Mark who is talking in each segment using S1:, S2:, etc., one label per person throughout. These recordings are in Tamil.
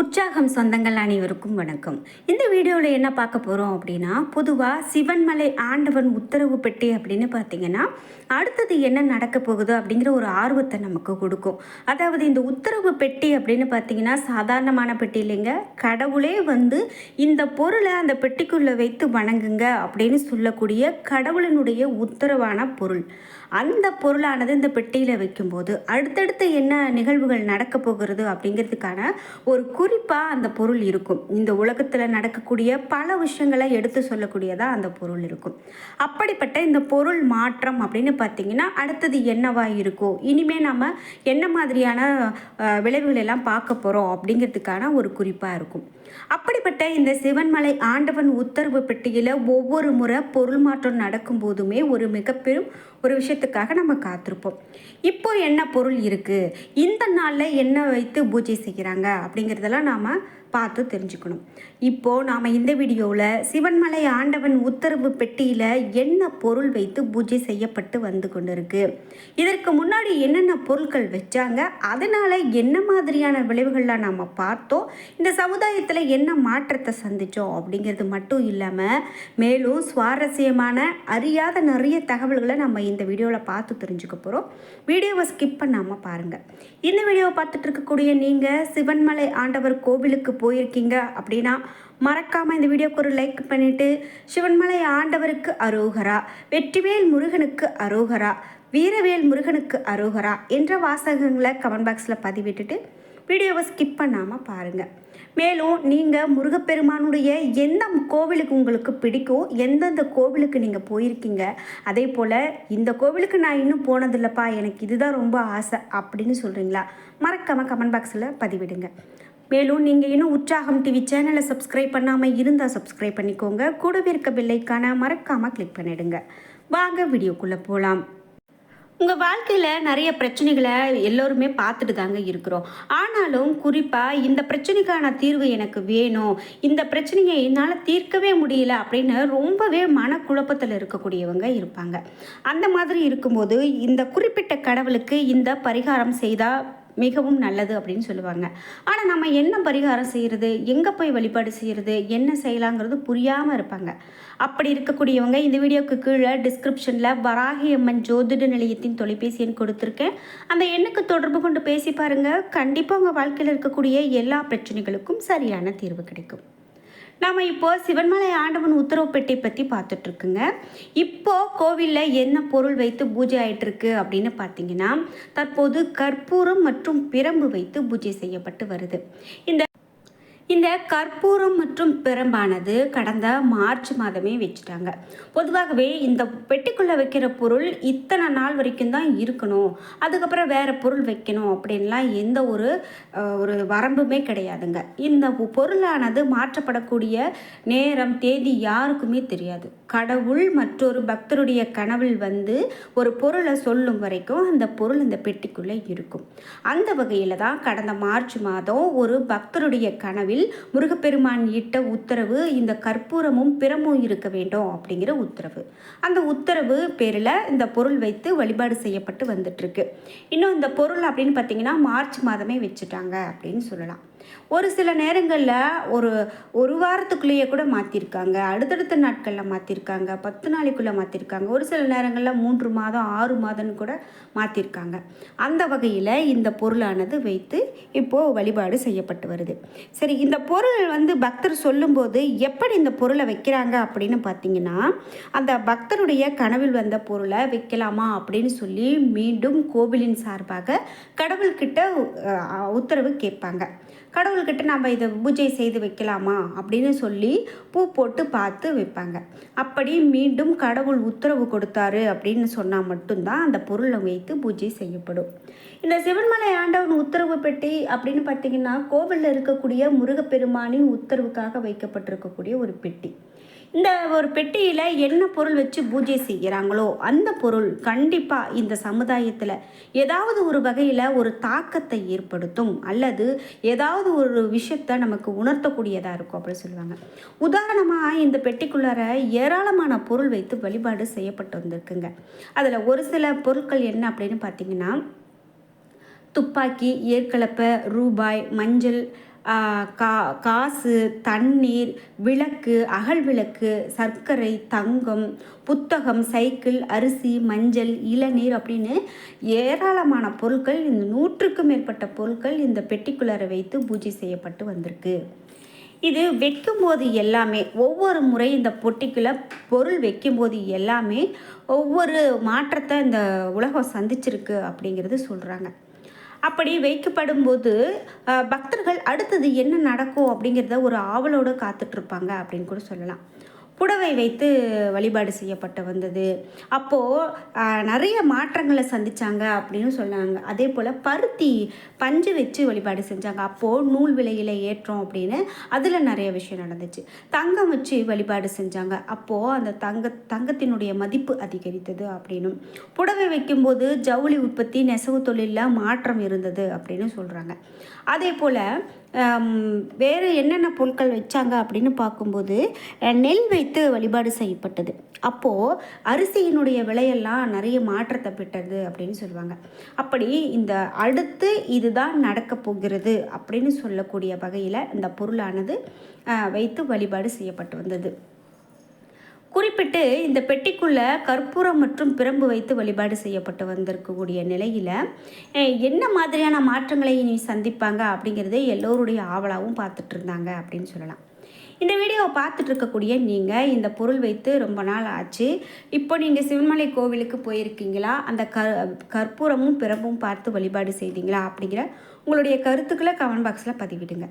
S1: உற்சாகம் சொந்தங்கள் அனைவருக்கும் வணக்கம். இந்த வீடியோவில் என்ன பார்க்க போகிறோம் அப்படின்னா பொதுவாக சிவன்மலை ஆண்டவன் உத்தரவு பெட்டி அப்படின்னு பார்த்தீங்கன்னா அடுத்தது என்ன நடக்க போகுதோ அப்படிங்கிற ஒரு ஆர்வத்தை நமக்கு கொடுக்கும். அதாவது இந்த உத்தரவு பெட்டி அப்படின்னு பார்த்தீங்கன்னா சாதாரணமான பெட்டி இல்லைங்க. கடவுளே வந்து இந்த பொருளை அந்த பெட்டிக்குள்ளே வைத்து வணங்குங்க அப்படின்னு சொல்லக்கூடிய கடவுளினுடைய உத்தரவான பொருள். அந்த பொருளானது இந்த பெட்டியில் வைக்கும்போது அடுத்தடுத்து என்ன நிகழ்வுகள் நடக்க போகிறது அப்படிங்கிறதுக்கான ஒரு குறிப்பாக அந்த பொருள் இருக்கும். இந்த உலகத்தில் நடக்கக்கூடிய பல விஷயங்களை எடுத்து சொல்லக்கூடியதாக அந்த பொருள் இருக்கும். அப்படிப்பட்ட இந்த பொருள் மாற்றம் அப்படின்னு பார்த்தீங்கன்னா அடுத்தது என்னவாக இருக்கோ இனிமேல் நம்ம என்ன மாதிரியான விளைவுகள் எல்லாம் பார்க்க போகிறோம் அப்படிங்கிறதுக்கான ஒரு குறிப்பாக இருக்கும். அப்படிப்பட்ட இந்த சிவன்மலை ஆண்டவன் உத்தரவு பெட்டியில் ஒவ்வொரு முறை பொருள் மாற்றம் நடக்கும் போதுமே ஒரு மிகப்பெரும் ஒரு விஷயத்துக்காக நம்ம காத்திருப்போம். இப்போ என்ன பொருள் இருக்குது இந்த நாளில் என்ன வைத்து பூஜை செய்கிறாங்க? அப்படிங்கிறதெல்லாம் நாம் பார்த்து தெரிஞ்சுக்கணும். இப்போது நாம் இந்த வீடியோவில் சிவன்மலை ஆண்டவன் உத்தரவு பெட்டியில் என்ன பொருள் வைத்து பூஜை செய்யப்பட்டு வந்து கொண்டிருக்கு? இதற்கு முன்னாடி என்னென்ன பொருட்கள் வச்சாங்க? அதனால் என்ன மாதிரியான விளைவுகள்லாம் நாம் பார்த்தோம்? இந்த சமுதாயத்தில் என்ன மாற்றத்தை சந்தித்தோம் அப்படிங்கிறது மட்டும் இல்லாமல் மேலும் சுவாரஸ்யமான அறியாத நிறைய தகவல்களை நம்ம இந்த வீடியோவில் பார்த்து தெரிஞ்சுக்க போகிறோம் வீடியோவை ஸ்கிப் பண்ணாமல் பாருங்கள் இந்த வீடியோவை பார்த்துட்டு இருக்கக்கூடிய நீங்கள் சிவன்மலை ஆண்டவர் கோவிலுக்கு போயிருக்கீங்க அப்படின்னா மறக்காமல் இந்த வீடியோக்கு ஒரு லைக் பண்ணிவிட்டு சிவன்மலை ஆண்டவருக்கு அரோகரா வெற்றிவேல் முருகனுக்கு அரோகரா வீரவேல் முருகனுக்கு அரோகரா என்ற வாசகங்களை கமெண்ட் பாக்ஸில் பதிவிட்டுட்டு வீடியோவை ஸ்கிப் பண்ணாமல் பாருங்கள் மேலும் நீங்கள் முருகப்பெருமானுடைய எந்த கோவிலுக்கு உங்களுக்கு பிடிக்கும் எந்தெந்த கோவிலுக்கு நீங்கள் போயிருக்கீங்க அதே போல் இந்த கோவிலுக்கு நான் இன்னும் போனதில்லைப்பா எனக்கு இதுதான் ரொம்ப ஆசை அப்படின்னு சொல்கிறீங்களா மறக்காமல் கமெண்ட் பாக்ஸில் பதிவிடுங்க. மேலும் நீங்கள் இன்னும் உற்சாகம் டிவி சேனலை சப்ஸ்கிரைப் பண்ணாமல் இருந்தால் சப்ஸ்கிரைப் பண்ணிக்கோங்க. கூடவே இருக்க பில்லைக்கான மறக்காமல் கிளிக் பண்ணிடுங்க. வாங்க வீடியோக்குள்ளே போகலாம் உங்கள் வாழ்க்கையில் நிறைய பிரச்சனைகளை எல்லோருமே பார்த்துட்டு தாங்க இருக்கிறோம். ஆனாலும் குறிப்பாக இந்த பிரச்சனைக்கான தீர்வு எனக்கு வேணும். இந்த பிரச்சனையை என்னால் தீர்க்கவே முடியல அப்படின்னு ரொம்பவே மனக்குழப்பத்தில் இருக்கக்கூடியவங்க இருப்பாங்க. அந்த மாதிரி இருக்கும்போது இந்த குறிப்பிட்ட கடவுளுக்கு இந்த பரிகாரம் செய்தால் மிகவும் நல்லது அப்படின்னு சொல்லுவாங்க. ஆனால் நம்ம என்ன பரிகாரம் செய்கிறது எங்கே போய் வழிபாடு செய்கிறது என்ன செய்யலாங்கிறது புரியாமல் இருப்பாங்க. அப்படி இருக்கக்கூடியவங்க இந்த வீடியோக்கு கீழே டிஸ்கிரிப்ஷனில் வராகி அம்மன் ஜோதிட நிலையத்தின் தொலைபேசி எண் கொடுத்துருக்கேன். அந்த எண்ணுக்கு தொடர்பு கொண்டு பேசி பாருங்கள் கண்டிப்பாக உங்கள் வாழ்க்கையில் இருக்கக்கூடிய எல்லா பிரச்சனைகளுக்கும் சரியான தீர்வு கிடைக்கும். நாம் இப்போ சிவன்மலை ஆண்டவன் உத்தரவு பெட்டி பற்றி பார்த்துட்டு இருக்குங்க இப்போ கோவிலில் என்ன பொருள் வைத்து பூஜை ஆகிட்டுருக்கு அப்படின்னு பார்த்தீங்கன்னா தற்போது கற்பூரம் மற்றும் பிரம்பு வைத்து பூஜை செய்யப்பட்டு வருது. இந்த இந்த கற்பூரம் மற்றும் பிரம்பானது கடந்த மார்ச் மாதமே வச்சுட்டாங்க. பொதுவாகவே இந்த பெட்டிக்குள்ளே வைக்கிற பொருள் இத்தனை நாள் வரைக்கும் தான் இருக்கணும். அதுக்கப்புறம் வேறு பொருள் வைக்கணும் அப்படின்லாம் எந்த ஒரு ஒரு வரம்புமே கிடையாதுங்க. இந்த பொருளானது மாற்றப்படக்கூடிய நேரம் தேதி யாருக்குமே தெரியாது. கடவுள் மற்றொரு பக்தருடைய கனவில் வந்து ஒரு பொருளை சொல்லும் வரைக்கும் அந்த பொருள் இந்த பெட்டிக்குள்ளே இருக்கும். அந்த வகையில் தான் கடந்த மார்ச் மாதம் ஒரு பக்தருடைய கனவில் முருகப்பெருமான் இட்ட உத்தரவு இந்த கற்பூரமும் பிறமும் இருக்க வேண்டும் அப்படிங்கிற உத்தரவு. அந்த உத்தரவு பேரில் இந்த பொருள் வைத்து வழிபாடு செய்யப்பட்டு வந்துட்டுருக்கு. இன்னும் இந்த பொருள் அப்படின்னு பார்த்தீங்கன்னா மார்ச் மாதமே வச்சுட்டாங்க அப்படின்னு சொல்லலாம். ஒரு சில நேரங்களில் ஒரு ஒரு வாரத்துக்குள்ளேயே கூட மாற்றிருக்காங்க அடுத்தடுத்த நாட்களில் மாற்றிருக்காங்க பத்து நாளைக்குள்ளே மாற்றிருக்காங்க ஒரு சில நேரங்களில் மூன்று மாதம் ஆறு மாதம்னு கூட மாற்றிருக்காங்க அந்த வகையில் இந்த பொருளானது வைத்து இப்போது வழிபாடு செய்யப்பட்டு வருது. சரி இந்த பொருள் வந்து பக்தர் சொல்லும்போது எப்படி இந்த பொருளை வைக்கிறாங்க அப்படின்னு பார்த்தீங்கன்னா அந்த பக்தருடைய கனவில் வந்த பொருளை வைக்கலாமா அப்படின்னு சொல்லி மீண்டும் கோவிலின் சார்பாக கடவுள்கிட்ட உத்தரவு கேட்பாங்க. கடவுள்கிட்ட நம்ம இதை பூஜை செய்து வைக்கலாமா அப்படின்னு சொல்லி பூ போட்டு பார்த்து வைப்பாங்க. அப்படி மீண்டும் கடவுள் உத்தரவு கொடுத்தாரு அப்படின்னு சொன்னால் மட்டும்தான் அந்த பொருளை வைத்து பூஜை செய்யப்படும். இந்த சிவன்மலை ஆண்டவன் உத்தரவு பெட்டி அப்படின்னு பார்த்தீங்கன்னா கோவிலில் இருக்கக்கூடிய முருகப்பெருமானின் உத்தரவுக்காக வைக்கப்பட்டிருக்கக்கூடிய ஒரு பெட்டி. இந்த ஒரு பெட்டியில் என்ன பொருள் வச்சு பூஜை செய்கிறாங்களோ அந்த பொருள் கண்டிப்பாக இந்த சமுதாயத்தில் ஏதாவது ஒரு வகையில் ஒரு தாக்கத்தை ஏற்படுத்தும் அல்லது ஏதாவது ஒரு விஷயத்தை நமக்கு உணர்த்தக்கூடியதாக இருக்கும் அப்படின்னு சொல்லுவாங்க. உதாரணமாக இந்த பெட்டிக்குள்ளார ஏராளமான பொருள் வைத்து வழிபாடு செய்யப்பட்டு வந்திருக்குங்க. அதில் ஒரு சில பொருட்கள் என்ன அப்படின்னு பார்த்தீங்கன்னா துப்பாக்கி ஏற்கலப்பை ரூபாய் மஞ்சள் கா காசு தண்ணீர் விளக்கு அகல் விளக்கு சர்க்கரை தங்கம் புத்தகம் சைக்கிள் அரிசி மஞ்சள் இளநீர் அப்படின்னு ஏராளமான பொருட்கள் இந்த நூற்றுக்கும் மேற்பட்ட பொருட்கள் இந்த பெட்டிக்குள்ளரை வைத்து பூஜை செய்யப்பட்டு வந்திருக்கு. இது வைக்கும்போது எல்லாமே ஒவ்வொரு முறை இந்த பொட்டிக்குள்ள பொருள் வைக்கும்போது எல்லாமே ஒவ்வொரு மாற்றத்தை இந்த உலகம் சந்திச்சிருக்கு அப்படிங்கிறது சொல்கிறாங்க அப்படி வைக்கப்படும் போது பக்தர்கள் அடுத்தது என்ன நடக்கும் அப்படிங்கிறத ஒரு ஆவலோடு காத்துட்ருப்பாங்க அப்படின்னு கூட சொல்லலாம். புடவை வைத்து வழிபாடு செய்யப்பட்டு வந்தது. அப்போது நிறைய மாற்றங்களை சந்தித்தாங்க அப்படின்னு சொன்னாங்க. அதே போல் பருத்தி பஞ்சு வச்சு வழிபாடு செஞ்சாங்க. அப்போது நூல் விலையில் ஏற்றோம் அப்படின்னு அதில் நிறைய விஷயம் நடந்துச்சு. தங்கம் வச்சு வழிபாடு செஞ்சாங்க. அப்போது அந்த தங்க தங்கத்தினுடைய மதிப்பு அதிகரித்தது அப்படின்னும். புடவை வைக்கும்போது ஜவுளி உற்பத்தி நெசவு தொழிலில் மாற்றம் இருந்தது அப்படின்னு சொல்கிறாங்க அதே போல் வேறு என்னென்ன பொருட்கள் வச்சாங்க அப்படின்னு பார்க்கும்போது நெல் வைத்து வழிபாடு செய்யப்பட்டது. அப்போது அரிசியினுடைய விலையெல்லாம் நிறைய மாற்றத்தை பெற்றது அப்படின்னு சொல்லுவாங்க. அப்படி இந்த அடுத்து இதுதான் நடக்க போகிறது அப்படின்னு சொல்லக்கூடிய வகையில் இந்த பொருளானது வைத்து வழிபாடு செய்யப்பட்டு வந்தது. குறிப்பிட்டு இந்த பெட்டிக்குள்ளே கற்பூரம் மற்றும் பிரம்பு வைத்து வழிபாடு செய்யப்பட்டு வந்திருக்கக்கூடிய நிலையில் என்ன மாதிரியான மாற்றங்களை இனி சந்திப்பாங்க அப்படிங்கிறதே எல்லோருடைய ஆவலாகவும் பார்த்துட்டு இருந்தாங்க அப்படின்னு சொல்லலாம். இந்த வீடியோவை பார்த்துட்டு இருக்கக்கூடிய நீங்கள் இந்த பொருள் வைத்து ரொம்ப நாள் ஆச்சு. இப்போ நீங்கள் சிவன்மலை கோவிலுக்கு போயிருக்கீங்களா? அந்த க கற்பூரமும் பிறப்பும் பார்த்து வழிபாடு செய்தீங்களா அப்படிங்கிற உங்களுடைய கருத்துக்களை கமெண்ட் பாக்ஸில் பதிவிடுங்க.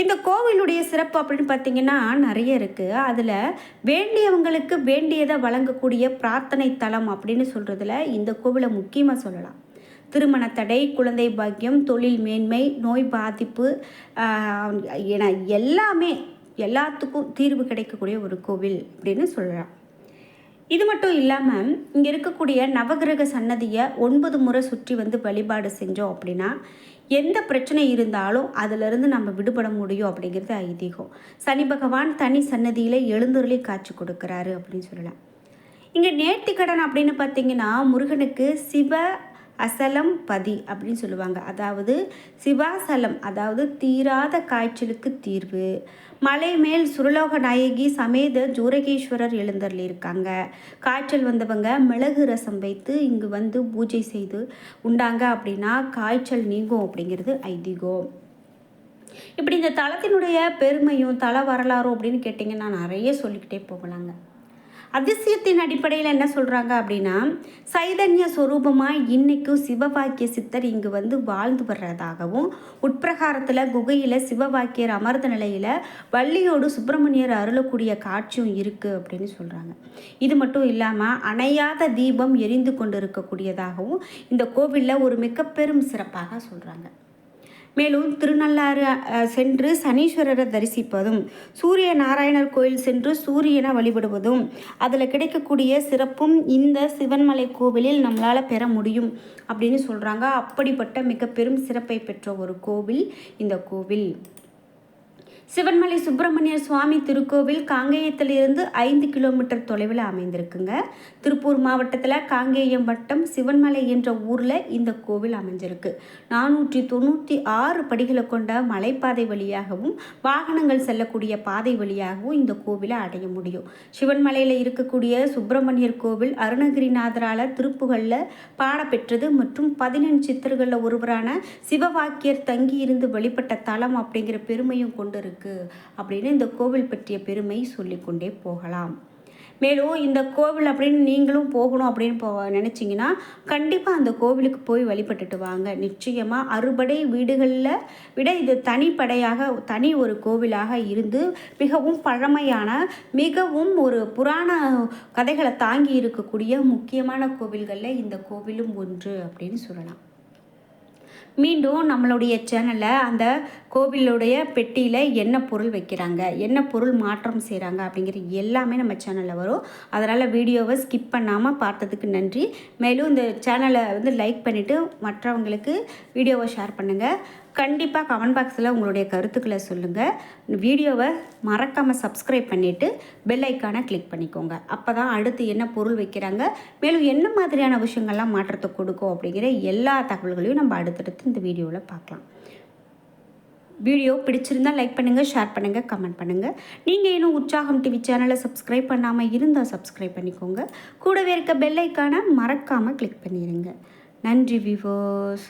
S1: இந்த கோவிலுடைய சிறப்பு அப்படின்னு பார்த்தீங்கன்னா நிறைய இருக்குது அதில் வேண்டியவங்களுக்கு வேண்டியதை வழங்கக்கூடிய பிரார்த்தனை தலம் அப்படின்னு சொல்கிறதுல இந்த கோவிலை முக்கியமாக சொல்லலாம். திருமண தடை குழந்தை பாக்கியம் தொழில் மேன்மை நோய் பாதிப்பு என எல்லாமே எல்லாத்துக்கும் தீர்வு கிடைக்கக்கூடிய ஒரு கோவில் அப்படின்னு சொல்லலாம். இது மட்டும் இல்லாமல் இங்கே இருக்கக்கூடிய நவகிரக சன்னதியை ஒன்பது முறை சுற்றி வந்து வழிபாடு செஞ்சோம் அப்படின்னா எந்த பிரச்சனை இருந்தாலும் அதிலிருந்து நம்ம விடுபட முடியும் அப்படிங்கிறது ஐதீகம். சனி பகவான் தனி சன்னதியில் எழுந்துருளி காட்சி கொடுக்குறாரு அப்படின்னு சொல்லலாம். இங்கே நேர்த்திக்கடன் அப்படின்னு பார்த்தீங்கன்னா முருகனுக்கு சிவ அசலம் பதி அப்படின்னு சொல்லுவாங்க. அதாவது சிவாசலம் அதாவது தீராத காய்ச்சலுக்கு தீர்வு. மலை மேல் சுரலோக நாயகி சமேத ஜூரகேஸ்வரர் எழுந்தரில் இருக்காங்க. காய்ச்சல் வந்தவங்க மிளகு ரசம் வைத்து இங்கு வந்து பூஜை செய்து உண்டாங்க அப்படின்னா காய்ச்சல் நீங்கும் அப்படிங்கிறது ஐதீகம். இப்படி இந்த தளத்தினுடைய பெருமையும் தல வரலாறும் அப்படின்னு கேட்டிங்கன்னா நிறைய சொல்லிக்கிட்டே போகலாங்க. அதிசயத்தின் அடிப்படையில் என்ன சொல்கிறாங்க அப்படின்னா சைதன்ய சொரூபமாக இன்றைக்கும் சிவபாக்கிய சித்தர் இங்கு வந்து வாழ்ந்து வர்றதாகவும் உட்பிரகாரத்தில் குகையில் சிவபாக்கியர் அமர்ந்த நிலையில் வள்ளியோடு சுப்பிரமணியர் அருளக்கூடிய காட்சியும் இருக்குது அப்படின்னு சொல்கிறாங்க இது மட்டும் இல்லாமல் அணையாத தீபம் எரிந்து கொண்டு இருக்கக்கூடியதாகவும் இந்த கோவிலில் ஒரு மிக பெரும் சிறப்பாக சொல்கிறாங்க மேலும் திருநள்ளாறு சென்று சனீஸ்வரரை தரிசிப்பதும் சூரிய நாராயணர் கோயில் சென்று சூரியனை வழிபடுவதும் அதில் கிடைக்கக்கூடிய சிறப்பும் இந்த சிவன்மலை கோவிலில் நம்மளால் பெற முடியும் அப்படின்னு சொல்கிறாங்க அப்படிப்பட்ட மிக பெரும் சிறப்பை பெற்ற ஒரு கோவில் இந்த கோவில். சிவன்மலை சுப்பிரமணியர் சுவாமி திருக்கோவில் காங்கேயத்திலிருந்து ஐந்து கிலோமீட்டர் தொலைவில் அமைந்திருக்குங்க. திருப்பூர் மாவட்டத்தில் காங்கேயம் வட்டம் சிவன்மலை என்ற ஊரில் இந்த கோவில் அமைஞ்சிருக்கு. நானூற்றி தொண்ணூற்றி ஆறு படிகளை கொண்ட மலைப்பாதை வழியாகவும் வாகனங்கள் செல்லக்கூடிய பாதை வழியாகவும் இந்த கோவிலை அடைய முடியும். சிவன்மலையில் இருக்கக்கூடிய சுப்பிரமணியர் கோவில் அருணகிரிநாதரால் திருப்புகளில் பாடப்பெற்றது மற்றும் பதினெண்டு சித்தர்களில் ஒருவரான சிவவாக்கியர் தங்கியிருந்து வழிபட்ட தலம் அப்படிங்கிற பெருமையும் கொண்டு இருக்கு இருக்குது அப்படின்னு இந்த கோவில் பற்றிய பெருமை சொல்லிக்கொண்டே போகலாம். மேலும் இந்த கோவில் அப்படின்னு நீங்களும் போகணும் அப்படின்னு போ நினச்சிங்கன்னா கண்டிப்பாக அந்த கோவிலுக்கு போய் வழிபட்டுட்டு வாங்க. நிச்சயமாக அறுபடை வீடுகளில் விட இது தனிப்படையாக தனி ஒரு கோவிலாக இருந்து மிகவும் பழமையான மிகவும் ஒரு புராண கதைகளை தாங்கி இருக்கக்கூடிய முக்கியமான கோவில்களில் இந்த கோவிலும் ஒன்று அப்படின்னு சொல்லலாம். மீண்டும் நம்மளுடைய சேனலில் அந்த கோவிலுடைய பெட்டியில் என்ன பொருள் வைக்கிறாங்க என்ன பொருள் மாற்றம் செய்கிறாங்க அப்படிங்கிற எல்லாமே நம்ம சேனலில் வரும். அதனால் வீடியோவை ஸ்கிப் பண்ணாமல் பார்த்ததுக்கு நன்றி. மேலும் இந்த சேனலை வந்து லைக் பண்ணிவிட்டு மற்றவங்களுக்கு வீடியோவை ஷேர் பண்ணுங்கள் கண்டிப்பாக கமெண்ட் பாக்ஸில் உங்களுடைய கருத்துக்களை சொல்லுங்கள் வீடியோவை மறக்காமல் சப்ஸ்கிரைப் பண்ணிவிட்டு பெல் ஐக்கானை கிளிக் பண்ணிக்கோங்க. அப்போ தான் அடுத்து என்ன பொருள் வைக்கிறாங்க மேலும் என்ன மாதிரியான விஷயங்கள்லாம் மாற்றத்தை கொடுக்கும் அப்படிங்கிற எல்லா தகவல்களையும் நம்ம அடுத்தடுத்து இந்த வீடியோவில் பார்க்கலாம். வீடியோ பிடிச்சிருந்தால் லைக் பண்ணுங்கள் ஷேர் பண்ணுங்கள் கமெண்ட் பண்ணுங்கள் நீங்கள் இன்னும் உற்சாகம் டிவி சேனலை சப்ஸ்கிரைப் பண்ணாமல் இருந்தால் சப்ஸ்கிரைப் பண்ணிக்கோங்க. கூடவே இருக்க பெல் ஐக்கானை மறக்காமல் கிளிக் பண்ணிடுங்க நன்றி விவோஸ்